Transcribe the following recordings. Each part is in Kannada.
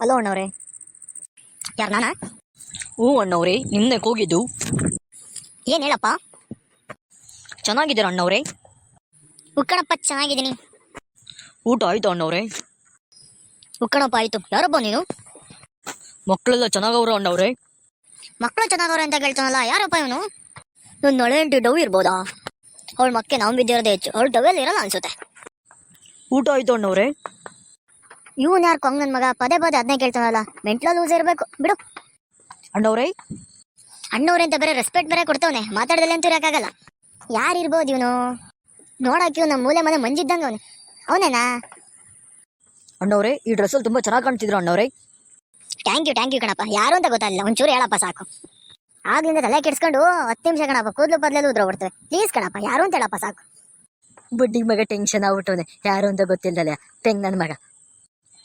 ಹಲೋ ಅಣ್ಣವ್ರೆ. ಯಾರು ನಾನಾ? ಹ್ಞೂ ಅಣ್ಣವ್ರೆ ನಿನ್ನೆ ಹೋಗಿದ್ದು ಏನು ಹೇಳಪ್ಪ? ಚೆನ್ನಾಗಿದ್ದೀರ ಅಣ್ಣವ್ರೆ? ಉಕ್ಕಣಪ್ಪ ಚೆನ್ನಾಗಿದ್ದೀನಿ. ಊಟ ಆಯ್ತು ಅಣ್ಣವ್ರೆ? ಉಕ್ಕಣಪ್ಪ ಆಯ್ತು. ಯಾರಪ್ಪ ನೀನು? ಮಕ್ಕಳೆಲ್ಲ ಚೆನ್ನಾಗವ್ರ ಅಣ್ಣವ್ರೆ? ಮಕ್ಕಳು ಚೆನ್ನಾಗವ್ರೆ ಅಂತ ಕೇಳ್ತಾನಲ್ಲ ಯಾರಪ್ಪ ಇವನು? ಇವನು ನೊಳೆ ಎಂಟು ಡವ್ ಇರ್ಬೋದಾ? ಅವಳ ಮಕ್ಕೆ ನಾವು ಬಿದ್ದಿರೋದೇ ಹೆಚ್ಚು. ಅವಳು ಡವೆಲ್ಲ ಇರಲ್ಲ ಅನ್ಸುತ್ತೆ. ಊಟ ಆಯ್ತು ಅಣ್ಣವ್ರೆ? ಇವನ್ ಯಾರು ಕೊಂಗ್ ನನ್ ಮಗ? ಪದೇ ಪದೇ ಅದನ್ನೇ ಕೇಳ್ತಾನಲ್ಲ. ಮೆಂಟ್ಲ ಲೂಸ್ ಇರಬೇಕು. ಬಿಡು. ಅಣ್ಣವ್ರೈ? ಅಣ್ಣವ್ರೆ ಅಂತ ಬೇರೆ ರೆಸ್ಪೆಕ್ಟ್ ಬೇರೆ ಕೊಡ್ತವನೆ. ಮಾತಾಡ್ದಲ್ಲ ಅಂತೂ ಇರಕ್ಕಾಗಲ್ಲ. ಯಾರು ಇರ್ಬೋದು ಇವನು? ನೋಡಕ್ಕೆ ಇವ್ನು ನಮ್ಮ ಮೂಲೆ ಮನೆ ಮಂಜಿದ್ದಂಗ ಅವನು. ಅವನೇನಾ? ಅಣ್ಣವ್ರೆ ಈ ಡ್ರೆಸ್ಸಲ್ಲಿ ತುಂಬಾ ಚೆನ್ನಾಗಿ ಕಾಣ್ತಿದ್ರು ಅಣ್ಣವ್ರೆ. ಥ್ಯಾಂಕ್ ಯು ಥ್ಯಾಂಕ್ ಯು ಕಣಪ್ಪ. ಯಾರು ಅಂತ ಗೊತ್ತಾಗಲಿಲ್ಲ. ಒಂಚೂರು ಹೇಳಪ್ಪ ಸಾಕು. ಆಗ್ಲಿಂದ ತಲೆ ಕೆಡ್ಸ್ಕೊಂಡು ಹತ್ತು ನಿಮಿಷ ಕಣಪ್ಪ ಕೂದಲು ಬದಲೆಲ್ಲ ಉದ್ರ ಬಿಡ್ತೇವೆ ಪ್ಲೀಸ್ ಕಣಪ್ಪ ಯಾರು ಅಂತ ಹೇಳಪ್ಪ ಸಾಕು. ಬುಡ್ಡಿಗೆ ಮಗ ಟೆನ್ಷನ್ ಆಗ್ಬಿಟ್ಟವನೆ. ಯಾರು ಅಂತ ಗೊತ್ತಿಲ್ಲದಲ್ಲ ತೆಂಗ್ ನನ್ನ ಮಗ.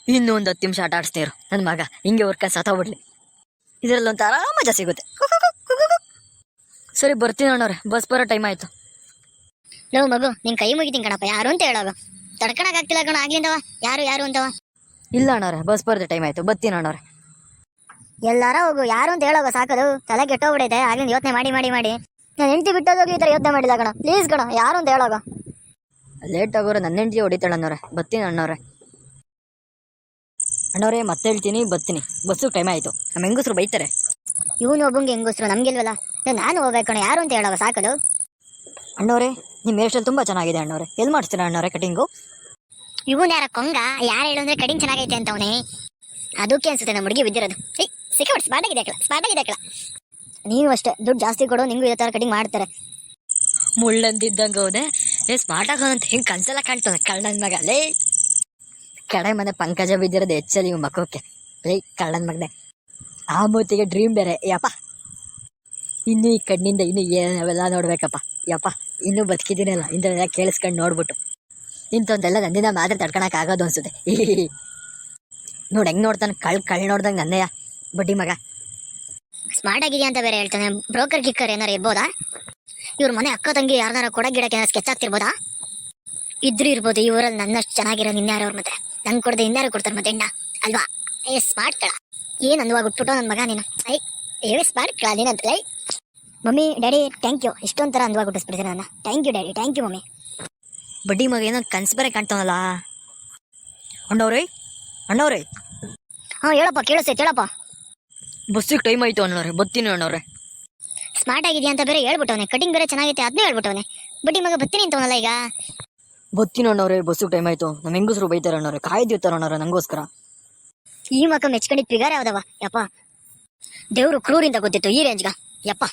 ಇನ್ನೂ ಒಂದು ಹತ್ತು ನಿಮಿಷ ಆಟ ಆಡಿಸ್ತಾ ಇರು. ನನ್ನ ಮಗ ಹಿಂಗೆ ವರ್ಕ ಸತ್ತೋಗ್ಬಿಡ್ಲಿ ಇದರಲ್ಲಿ ಆರಾಮ ಮಜಾ ಸಿಗುತ್ತೆ. ಸರಿ ಬರ್ತೀನಿ ಅಣ್ಣವ್ರೆ. ಬಸ್ ಬರೋ ಟೈಮ್ ಆಯ್ತು. ನೋ ಮಗು ನಿನ್ ಕೈ ಮುಗಿತೀನಿ ಕಣಪ್ಪ. ಯಾರು ಅಂತ ಹೇಳೋಗ ತಡ್ಕಣಕ್ ಆಗ್ತಿಲ್ಲ ಕಣ ಆಗ್ಲಿಂದವ ಯಾರು ಯಾರು ಅಂತವ? ಇಲ್ಲ ಅಣ್ಣವ್ರೆ ಬಸ್ ಬರೋದು ಟೈಮ್ ಆಯ್ತು. ಬರ್ತೀನಿ ಅಣ್ಣವ್ರೆ. ಎಲ್ಲಾರ ಹೋಗು ಯಾರು ಅಂತ ಹೇಳೋಗ ಸಾಕದು. ತಲೆ ಕೆಟ್ಟೋಗ್ಬಿಡೈತೆ. ಆಗಿನ ಯೋಚನೆ ಮಾಡಿ ಮಾಡಿ ಮಾಡಿ. ನಾನು ಹೆಂಡತಿ ಬಿಟ್ಟೋಗಿ ಈ ಥರ ಯೋಚನೆ ಮಾಡಿಲ್ಲ ಕಣ. ಪ್ಲೀಸ್ ಕಣ ಯಾರು ಅಂತ ಹೇಳೋಗ. ಲೇಟ್ ಆಗೋರು ನನ್ನ ಹೆಂಡತಿ ಹೊಡಿತಾಳೆ ಅಣ್ಣವ್ರೆ. ಬರ್ತೀನಿ ಅಣ್ಣವ್ರೆ. ಅಣ್ಣವ್ರೆ ಮತ್ತೆ ಹೇಳ್ತೀನಿ ಬರ್ತೀನಿ. ಬಸ್ಸು ಟೈಮ್ ಆಯಿತು. ನಮ್ಮ ಹೆಂಗಸ್ರು ಬೈತಾರೆ. ಇವನು ಒಬ್ಬಂಗೆ ಹೆಂಗಸ್ರು ನಮಗಿಲ್ವಲ್ಲ? ನಾನು ಹೋಗ್ಬೇಕು ಯಾರು ಅಂತ ಹೇಳೋವ ಸಾಕದು? ಅಣ್ಣವ್ರೆ ನಿಮ್ಮ ಹೇರ್ ಸ್ಟೈಲ್ ತುಂಬ ಚೆನ್ನಾಗಿದೆ ಅಣ್ಣವ್ರೆ. ಎಲ್ಲಿ ಮಾಡಿಸ್ತೀರಾ ಅಣ್ಣವ್ರೆ ಕಟಿಂಗು ಇವನು ಯಾರ ಕೊಂಗ? ಯಾರು ಹೇಳು ಅಂದರೆ ಕಟಿಂಗ್ ಚೆನ್ನಾಗೈತೆ ಅಂತವನೇ ಅದಕ್ಕೆ ಅನ್ಸುತ್ತೆ ನಮ್ಮ ಹುಡುಗಿ ಬಿದ್ದಿರೋದು. ಏಯ್ ಸಿಕ್ಕಾಬಿಟ್ಟು ಸ್ಪಾಟಾಗಿದೆ ಕಳ ಸ್ಪಾಟ್ ಆಗಿದೆ ಕಳ ನೀವು ಅಷ್ಟೇ ದುಡ್ಡು ಜಾಸ್ತಿ ಕೊಡು ನಿಂಗೂ ಇದೇ ಥರ ಕಟಿಂಗ್ ಮಾಡ್ತಾರೆ. ಮುಳ್ಳಂದಿದ್ದಂಗೆ ಹೋದೆ. ಏ ಸ್ಮಾರ್ಟ್ ಆಗೋದಂತ ಹಿಂಗೆ ಕನ್ಸೆಲ್ಲ ಕಾಣ್ತದೆ ಕಳ್ಳನ ಮಗ. ಲೇ. ಕಡೆ ಮನೆ ಪಂಕಜ ಬಿದ್ದಿರೋದು ಹೆಚ್ಚಲ್ಲಿ ಇವ್ ಮಕ್ಕಕ್ಕೆ ಏಯ್, ಕಳ್ಳನ ಮಗನೆ. ಆ ಮೂತಿಗೆ ಡ್ರೀಮ್ ಬೇರೆ. ಯಪ್ಪ. ಇನ್ನು ಈ ಕಣ್ಣಿಂದ ಇನ್ನು ಏನೆಲ್ಲ ನೋಡ್ಬೇಕಪ್ಪ. ಯಪ್ಪ. ಇನ್ನೂ ಬದುಕಿದ್ದೀನಲ್ಲ. ಇಂಥವೆಲ್ಲ ಕೇಳಿಸ್ಕೊಂಡು ನೋಡ್ಬಿಟ್ಟು. ಇಂಥದ್ದೆಲ್ಲ ನಂದಿನ ಮಾತ್ರ ತಡ್ಕೊಳಕ್ ಆಗೋದು ಅನ್ಸುತ್ತೆ. ನೋಡಿ ಹೆಂಗ್ ನೋಡ್ತಾನೆ? ಕಳ್ ಕಳ್ ನೋಡ್ದಂಗೆ ನನ್ನೆಯ ಬಡ್ಡಿ ಮಗ. ಸ್ಮಾರ್ಟ್ ಆಗಿದೆಯಾ ಅಂತ ಬೇರೆ ಹೇಳ್ತಾನೆ. ಬ್ರೋಕರ್ ಕಿಕ್ಕರ್ ಏನಾರು ಇರ್ಬೋದಾ? ಇವ್ರ ಮನೆ ಅಕ್ಕ ತಂಗಿ ಯಾರನ್ನಾರ ಕೊಡ ಗಿಡಕ್ಕೆ ಸ್ಕೆಚ್ ಆಗ್ತಿರ್ಬೋದಾ? ಇದ್ರು ಇರ್ಬೋದು. ಇವರಲ್ಲಿ ನನ್ನಷ್ಟು ಚೆನ್ನಾಗಿರೋ ನಿನ್ನೆ ಅವ್ರ ಮತ್ತೆ? ನಂಗೆ ಕೊಡದೆ ಇನ್ಯಾರು ಕೊಡ್ತಾರೆ ಮತ್ತೆ ಹೆಣ್ಣ ಅಲ್ವಾ? ಏ ಸ್ಮಾರ್ಟ್ ಕಳ. ಏನ್ ಅಂದವಾಗ ಉಟ್ಬಿಟ್ಟು ನನ್ನ ಮಗ ನೀನು? ಐ ಏ ಸ್ಮಾರ್ಟ್ ಕಳ ನೀನಂತ. ಲೈ ಮಮ್ಮಿ ಡ್ಯಾಡಿ ಥ್ಯಾಂಕ್ ಯು ಇಷ್ಟೊಂಥರ ಅಂದವಾಗ ಹುಟ್ಟಿಸ್ಬಿಡ್ತೀನಿ ನನ್ನ. Thank you daddy. Thank you mummy. ಬಡ್ಡಿ ಮಗ ಏನೋ ಕನ್ಸು ಬೇರೆ ಕಾಣ್ತಾವಲ್ಲ ಅಣ್ಣವ್ರಿ? ಅಣ್ಣವ್ರಿ? ಹಾಂ ಹೇಳಪ್ಪ ಕೇಳಿಸ್ತೈತೆ ಹೇಳಪ್ಪ ಬಸ್ಸಿಗೆ ಟೈಮ್ ಆಯ್ತು ಅಣ್ಣವ್ರೆ. ಬರ್ತೀನಿ ಅಣ್ಣವ್ರೆ. ಸ್ಮಾರ್ಟ್ ಆಗಿದೆಯಾ ಅಂತ ಬೇರೆ ಹೇಳ್ಬಿಟ್ಟವನೆ. ಕಟಿಂಗ್ ಬೇರೆ ಚೆನ್ನಾಗೈತೆ ಅದನ್ನೇ ಹೇಳ್ಬಿಟ್ಟವನೆ. ಬಡ್ಡಿ ಮಗ ಬರ್ತೀನಿ ಅಂತವನಲ್ಲ ಈಗ? ಬರ್ತೀನಿ ಅಣ್ಣವ್ರೆ ಬಸ್ಸಿಗೆ ಟೈಮ್ ಆಯ್ತು. ನಮ್ ಹೆಂಗಸರು ಬೈತಾರೆ ಅಣ್ಣವ್ರೆ ಕಾಯ್ದಿರ್ತಾರೆ ಅಣ್ಣವ್ರೆ ನಂಗೋಸ್ಕರ. ಈ ಮಕ್ಕ ಮೆಚ್ಕೊಂಡಿದ್ ಪಿಗಾರ ಯಾವ್ದವ? ಯಪ್ಪ. ದೇವ್ರು ಕ್ರೂರಿಂದ ಗೊತ್ತಿತ್ತು ಈ ರೇಂಜ್ಗ ಯಪ್ಪ.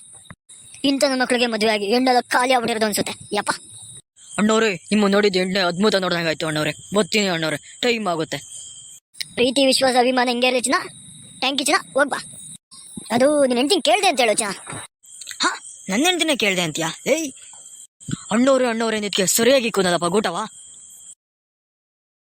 ಇಂಥ ನನ್ನ ಮಕ್ಕಳಿಗೆ ಮದುವೆ ಆಗಿ ಹೆಣ್ಣೆಲ್ಲ ಖಾಲಿ ಆಗ್ಬಿಟ್ಟಿರೋದು ಅನ್ಸುತ್ತೆ. ಯಪ್ಪ. ಅಣ್ಣವ್ರೆ ನಿಮ್ಮ ನೋಡಿದ ಎಣ್ಣೆ ಅದ್ಭುತ ನೋಡ್ದಂಗೆ ಆಯ್ತು ಅಣ್ಣವ್ರೆ. ಬತ್ತೀನಿ ಅಣ್ಣವ್ರೆ ಟೈಮ್ ಆಗುತ್ತೆ. ಪ್ರೀತಿ ವಿಶ್ವಾಸ ಅಭಿಮಾನ ಹೆಂಗೆ ಚಿನ್ನ. ಟ್ಯಾಂಕ್ ಯು ಚಿನ್ನ. ಹೋಗ್ಬಾ ಅದು ನಿನ್ನ ಹೆಂಡ್ತಿನ ಕೇಳ್ದೆ ಅಂತ ಹೇಳು ಚಿನ್ನ. ಹಾ ನನ್ನ ಹೆಂಡ್ತಿನೇ ಕೇಳಿದೆ ಅಂತೀಯಾ? ಏಯ್ ಅಣ್ಣವ್ರೆ ಅಣ್ಣವ್ರೆ ಸರಿಯಾಗಿ ಕೂದಲಪ್ಪ ಗೂಟವಾ